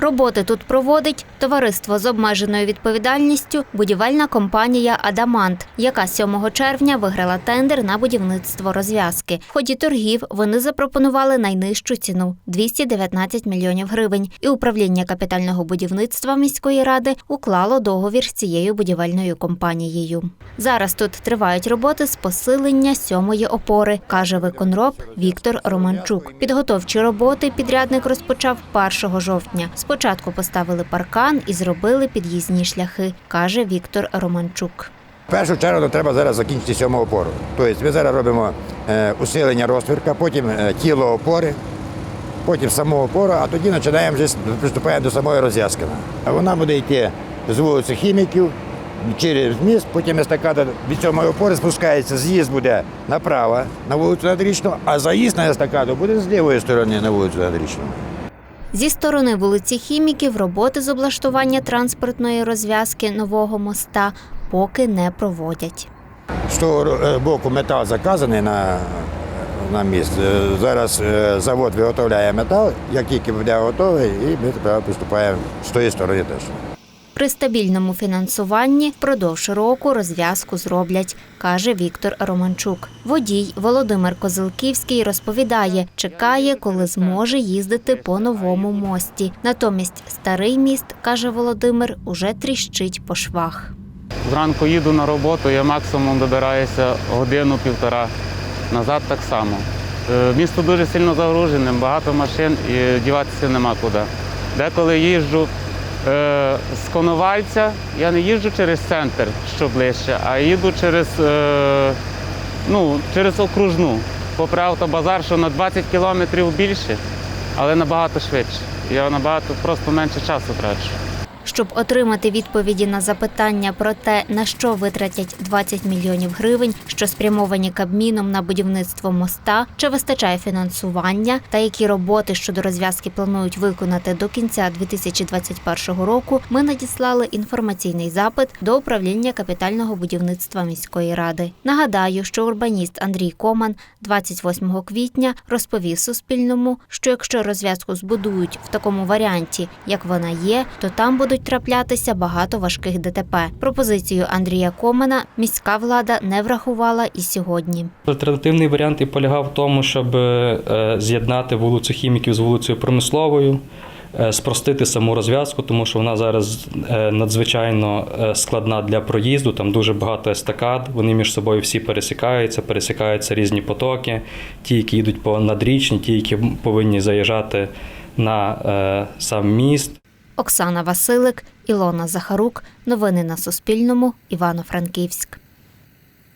Роботи тут проводить товариство з обмеженою відповідальністю будівельна компанія Адамант, яка 7 червня виграла тендер на будівництво розв'язки. В ході торгів вони запропонували найнижчу ціну 219 мільйонів гривень. І управління капітального будівництва міської ради уклало договір з цією будівельною компанією. Зараз тут тривають роботи з посилення сьомої опори, каже виконроб Віктор Романчук. Підготовчі роботи підрядник розпочав 1 жовтня. Спочатку поставили паркан і зробили під'їзні шляхи, каже Віктор Романчук. В першу чергу треба зараз закінчити сьому опору. Тобто ми зараз робимо е, усилення розтвірка, потім е, тіло опори, потім саму опору, а тоді починаємо вже приступаємо до самої розв'язки. Вона буде йти з вулиці хіміків через міст, потім естакада від сьомої опори спускається, з'їзд буде направо на вулицю Надрічну, а заїзд на естакаду буде з лівої сторони на вулицю Надрічну. Зі сторони вулиці Хіміків роботи з облаштування транспортної розв'язки нового моста поки не проводять. З того е, боку метал заказаний на, на міст. Е, Зараз е, завод виготовляє метал, як тільки буде готовий, і ми тепер приступаємо з тої сторони теж. При стабільному фінансуванні впродовж року розв'язку зроблять, каже Віктор Романчук. Водій Володимир Козилківський розповідає, чекає, коли зможе їздити по новому мості. Натомість старий міст, каже Володимир, уже тріщить по швах. Зранку їду на роботу, я максимум добираюся годину-півтора. Назад так само. Е, Місто дуже сильно загружене, багато машин і діватися нема куди. Деколи їжджу з Коновальця, я не їжджу через центр, що ближче, а їду через, е, ну, через окружну. Попри автобазар, що на 20 кілометрів більше, але набагато швидше. Я набагато просто менше часу трачу. Щоб отримати відповіді на запитання про те, на що витратять 20 мільйонів гривень, що спрямовані Кабміном на будівництво моста, чи вистачає фінансування, та які роботи щодо розв'язки планують виконати до кінця 2021 року, ми надіслали інформаційний запит до управління капітального будівництва міської ради. Нагадаю, що урбаніст Андрій Коман 28 квітня розповів Суспільному, що якщо розв'язку збудують в такому варіанті, як вона є, то там будуть траплятися багато важких ДТП. Пропозицію Андрія Комана міська влада не врахувала і сьогодні. Альтернативний варіант і полягав в тому, щоб е, з'єднати вулицю хіміків з вулицею промисловою, е, спростити саму розв'язку, тому що вона зараз е, надзвичайно складна для проїзду. Там дуже багато естакад. Вони між собою всі пересікаються, пересікаються різні потоки, ті, які йдуть по надрічні, ті, які повинні заїжджати на сам міст. Оксана Василик, Ілона Захарук. Новини на Суспільному. Івано-Франківськ.